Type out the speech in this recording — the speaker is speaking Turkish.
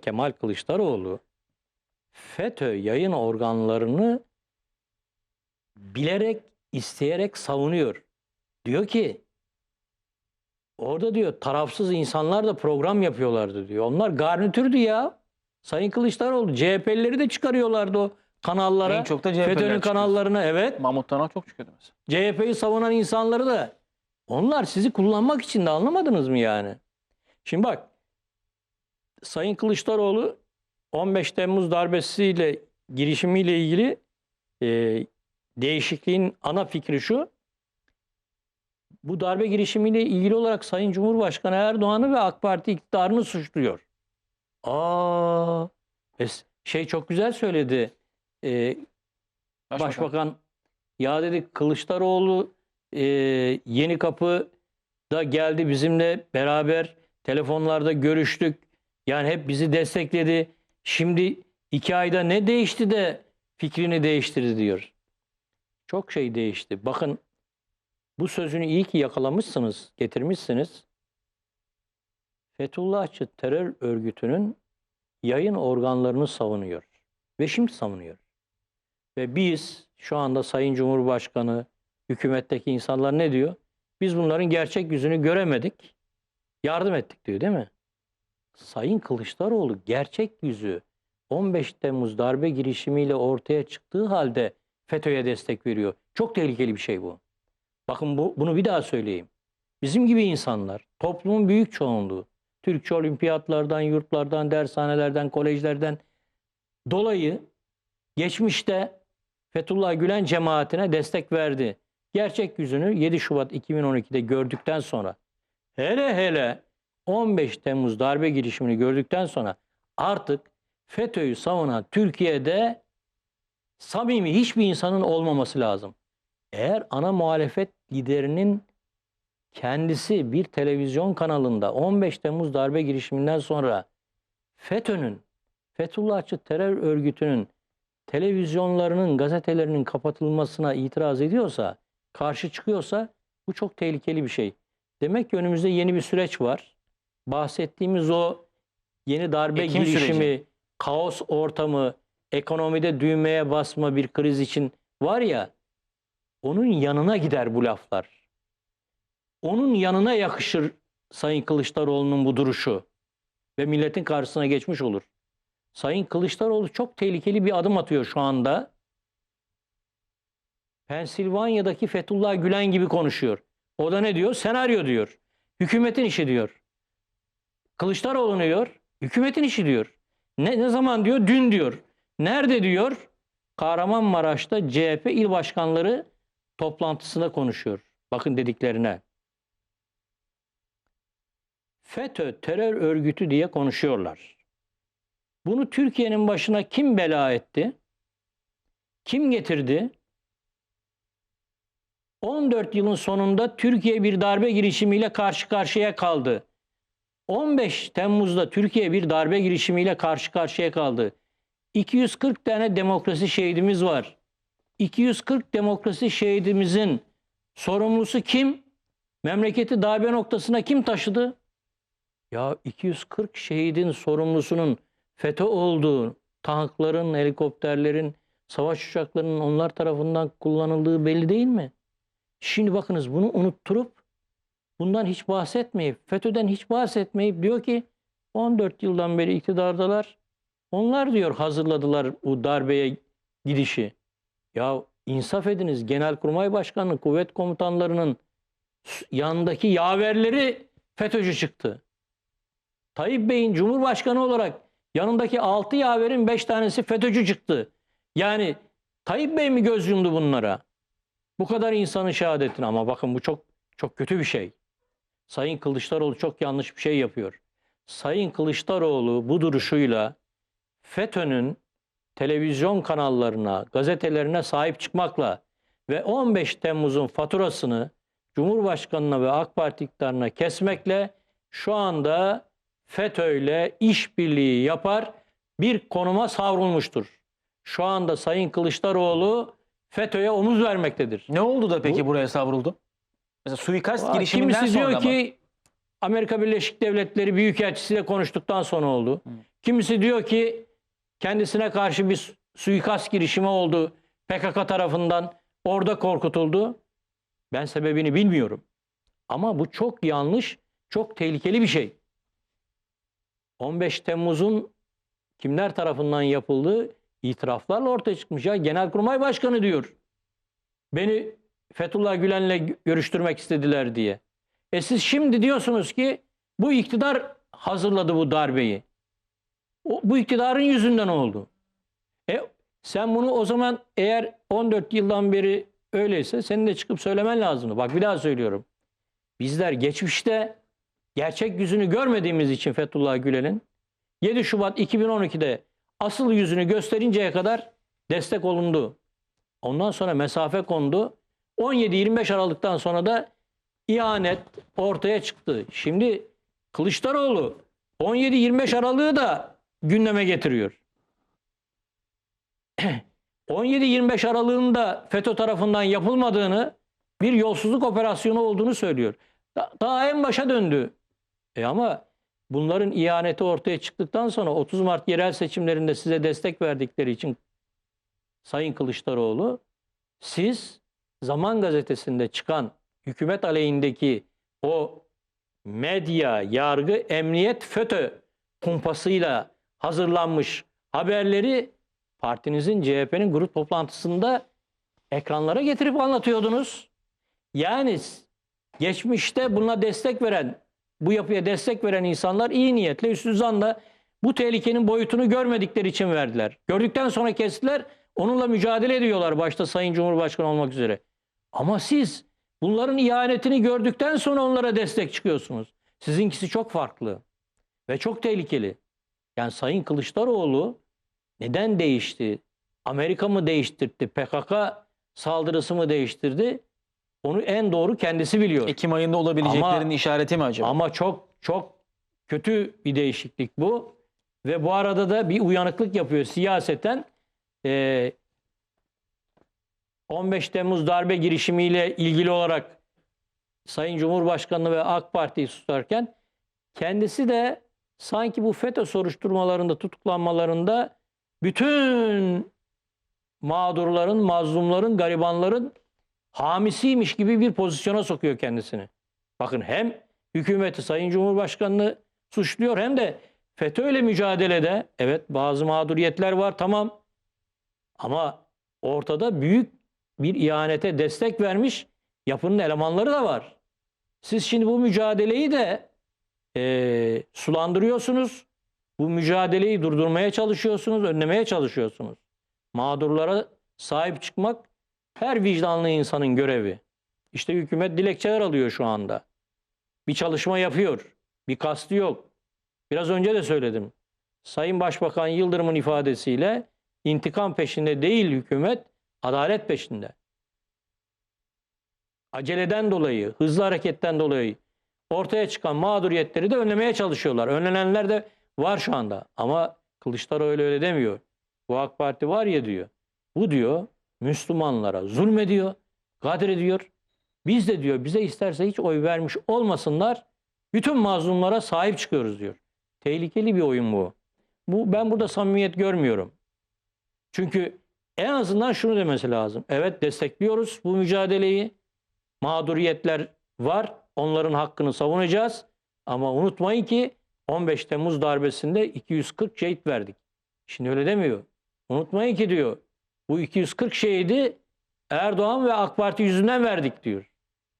Kemal Kılıçdaroğlu FETÖ yayın organlarını bilerek, isteyerek savunuyor. Diyor ki orada diyor tarafsız insanlar da program yapıyorlardı diyor. Onlar garnitürdü ya. Sayın Kılıçdaroğlu CHP'lileri de çıkarıyorlardı o kanallara. En çok da CHP'liler FETÖ'nün kanallarına evet. Mahmut Tanal çok çıkıyordu mesela. CHP'yi savunan insanları da onlar sizi kullanmak için de anlamadınız mı yani? Şimdi bak Sayın Kılıçdaroğlu 15 Temmuz darbesiyle girişimiyle ilgili e, değişikliğin ana fikri şu. Bu darbe girişimiyle ilgili olarak Sayın Cumhurbaşkanı Erdoğan'ı ve AK Parti iktidarını suçluyor. Aa, es- şey çok güzel söyledi. E, Başbakan. Başbakan ya dedi Kılıçdaroğlu e, Yeni Kapı'da geldi bizimle beraber telefonlarda görüştük. Yani hep bizi destekledi. Şimdi iki ayda ne değişti de fikrini değiştirdi diyor. Çok şey değişti. Bakın bu sözünü iyi ki yakalamışsınız, getirmişsiniz. Fethullahçı terör örgütünün yayın organlarını savunuyor. Ve şimdi savunuyor. Ve biz şu anda Sayın Cumhurbaşkanı, hükümetteki insanlar ne diyor? Biz bunların gerçek yüzünü göremedik. Yardım ettik diyor değil mi? Sayın Kılıçdaroğlu gerçek yüzü 15 Temmuz darbe girişimiyle ortaya çıktığı halde FETÖ'ye destek veriyor. Çok tehlikeli bir şey bu. Bakın bu, bunu bir daha söyleyeyim. Bizim gibi insanlar, toplumun büyük çoğunluğu, Türkçe olimpiyatlardan, yurtlardan, dershanelerden, kolejlerden dolayı geçmişte Fethullah Gülen cemaatine destek verdi. Gerçek yüzünü 7 Şubat 2012'de gördükten sonra hele hele 15 Temmuz darbe girişimini gördükten sonra artık FETÖ'yü savunan Türkiye'de samimi hiçbir insanın olmaması lazım. Eğer ana muhalefet liderinin kendisi bir televizyon kanalında 15 Temmuz darbe girişiminden sonra FETÖ'nün, Fethullahçı terör örgütünün televizyonlarının, gazetelerinin kapatılmasına itiraz ediyorsa, karşı çıkıyorsa bu çok tehlikeli bir şey. Demek ki önümüzde yeni bir süreç var. Bahsettiğimiz o yeni darbe Ekim girişimi, süreci. kaos ortamı, ekonomide düğmeye basma bir kriz için var ya, onun yanına gider bu laflar. Onun yanına yakışır Sayın Kılıçdaroğlu'nun bu duruşu ve milletin karşısına geçmiş olur. Sayın Kılıçdaroğlu çok tehlikeli bir adım atıyor şu anda. Pensilvanya'daki Fethullah Gülen gibi konuşuyor. O da ne diyor? Senaryo diyor. Hükümetin işi diyor. Kılıçdaroğlu diyor? Hükümetin işi diyor. Ne, ne zaman diyor? Dün diyor. Nerede diyor? Kahramanmaraş'ta CHP il başkanları toplantısında konuşuyor. Bakın dediklerine. FETÖ terör örgütü diye konuşuyorlar. Bunu Türkiye'nin başına kim bela etti? Kim getirdi? 14 yılın sonunda Türkiye bir darbe girişimiyle karşı karşıya kaldı. 15 Temmuz'da Türkiye bir darbe girişimiyle karşı karşıya kaldı. 240 tane demokrasi şehidimiz var. 240 demokrasi şehidimizin sorumlusu kim? Memleketi darbe noktasına kim taşıdı? Ya 240 şehidin sorumlusunun FETÖ olduğu, tankların, helikopterlerin, savaş uçaklarının onlar tarafından kullanıldığı belli değil mi? Şimdi bakınız bunu unutturup bundan hiç bahsetmeyip, FETÖ'den hiç bahsetmeyip diyor ki 14 yıldan beri iktidardalar. Onlar diyor hazırladılar bu darbeye gidişi. Ya insaf ediniz Genelkurmay Başkanı, kuvvet komutanlarının yanındaki yaverleri FETÖ'cü çıktı. Tayyip Bey'in Cumhurbaşkanı olarak yanındaki 6 yaverin 5 tanesi FETÖ'cü çıktı. Yani Tayyip Bey mi göz yumdu bunlara? Bu kadar insanın şehadetine ama bakın bu çok çok kötü bir şey. Sayın Kılıçdaroğlu çok yanlış bir şey yapıyor. Sayın Kılıçdaroğlu bu duruşuyla FETÖ'nün televizyon kanallarına, gazetelerine sahip çıkmakla ve 15 Temmuz'un faturasını Cumhurbaşkanına ve AK Parti iktidarına kesmekle şu anda FETÖ'yle işbirliği yapar bir konuma savrulmuştur. Şu anda Sayın Kılıçdaroğlu FETÖ'ye omuz vermektedir. Ne oldu da peki Bu- buraya savruldu? Mesela suikast Aa, girişiminden Kimisi sonra diyor mı? ki Amerika Birleşik Devletleri Büyükelçisiyle konuştuktan sonra oldu. Kimisi diyor ki kendisine karşı bir su- suikast girişimi oldu PKK tarafından. Orada korkutuldu. Ben sebebini bilmiyorum. Ama bu çok yanlış, çok tehlikeli bir şey. 15 Temmuz'un kimler tarafından yapıldığı itiraflarla ortaya çıkmış. Ya Genelkurmay Başkanı diyor. Beni Fethullah Gülen'le görüştürmek istediler diye. E siz şimdi diyorsunuz ki bu iktidar hazırladı bu darbeyi. O, bu iktidarın yüzünden oldu. E sen bunu o zaman eğer 14 yıldan beri öyleyse senin de çıkıp söylemen lazımdı. Bak bir daha söylüyorum. Bizler geçmişte gerçek yüzünü görmediğimiz için Fethullah Gülen'in 7 Şubat 2012'de asıl yüzünü gösterinceye kadar destek olundu. Ondan sonra mesafe kondu. 17-25 Aralık'tan sonra da ihanet ortaya çıktı. Şimdi Kılıçdaroğlu 17-25 Aralık'ı da gündeme getiriyor. 17-25 Aralık'ında FETÖ tarafından yapılmadığını bir yolsuzluk operasyonu olduğunu söylüyor. Da- Daha en başa döndü. E ama bunların ihaneti ortaya çıktıktan sonra 30 Mart yerel seçimlerinde size destek verdikleri için Sayın Kılıçdaroğlu siz Zaman Gazetesi'nde çıkan hükümet aleyhindeki o medya, yargı, emniyet, FETÖ kumpasıyla hazırlanmış haberleri partinizin CHP'nin grup toplantısında ekranlara getirip anlatıyordunuz. Yani geçmişte buna destek veren, bu yapıya destek veren insanlar iyi niyetle, üstü zanla bu tehlikenin boyutunu görmedikleri için verdiler. Gördükten sonra kestiler, onunla mücadele ediyorlar başta Sayın Cumhurbaşkanı olmak üzere. Ama siz bunların ihanetini gördükten sonra onlara destek çıkıyorsunuz. Sizinkisi çok farklı ve çok tehlikeli. Yani Sayın Kılıçdaroğlu neden değişti? Amerika mı değiştirdi? PKK saldırısı mı değiştirdi? Onu en doğru kendisi biliyor. Ekim ayında olabileceklerin Ama- işareti mi acaba? Ama çok çok kötü bir değişiklik bu. Ve bu arada da bir uyanıklık yapıyor siyaseten. Ee, 15 Temmuz darbe girişimiyle ilgili olarak Sayın Cumhurbaşkanı ve AK Parti'yi tutarken kendisi de sanki bu FETÖ soruşturmalarında, tutuklanmalarında bütün mağdurların, mazlumların, garibanların hamisiymiş gibi bir pozisyona sokuyor kendisini. Bakın hem hükümeti Sayın Cumhurbaşkanı'nı suçluyor hem de FETÖ'yle mücadelede evet bazı mağduriyetler var tamam ama ortada büyük bir ihanete destek vermiş yapının elemanları da var. Siz şimdi bu mücadeleyi de eee, sulandırıyorsunuz. Bu mücadeleyi durdurmaya çalışıyorsunuz, önlemeye çalışıyorsunuz. Mağdurlara sahip çıkmak her vicdanlı insanın görevi. İşte hükümet dilekçeler alıyor şu anda. Bir çalışma yapıyor. Bir kastı yok. Biraz önce de söyledim. Sayın Başbakan Yıldırım'ın ifadesiyle intikam peşinde değil hükümet, adalet peşinde. Aceleden dolayı, hızlı hareketten dolayı ortaya çıkan mağduriyetleri de önlemeye çalışıyorlar. Önlenenler de var şu anda. Ama Kılıçdaroğlu öyle demiyor. Bu AK Parti var ya diyor. Bu diyor Müslümanlara zulmediyor, kadrediyor. Biz de diyor bize isterse hiç oy vermiş olmasınlar. Bütün mazlumlara sahip çıkıyoruz diyor. Tehlikeli bir oyun bu. Bu ben burada samimiyet görmüyorum. Çünkü en azından şunu demesi lazım. Evet destekliyoruz bu mücadeleyi. Mağduriyetler var. Onların hakkını savunacağız. Ama unutmayın ki 15 Temmuz darbesinde 240 şehit verdik. Şimdi öyle demiyor. Unutmayın ki diyor bu 240 şehidi Erdoğan ve AK Parti yüzünden verdik diyor.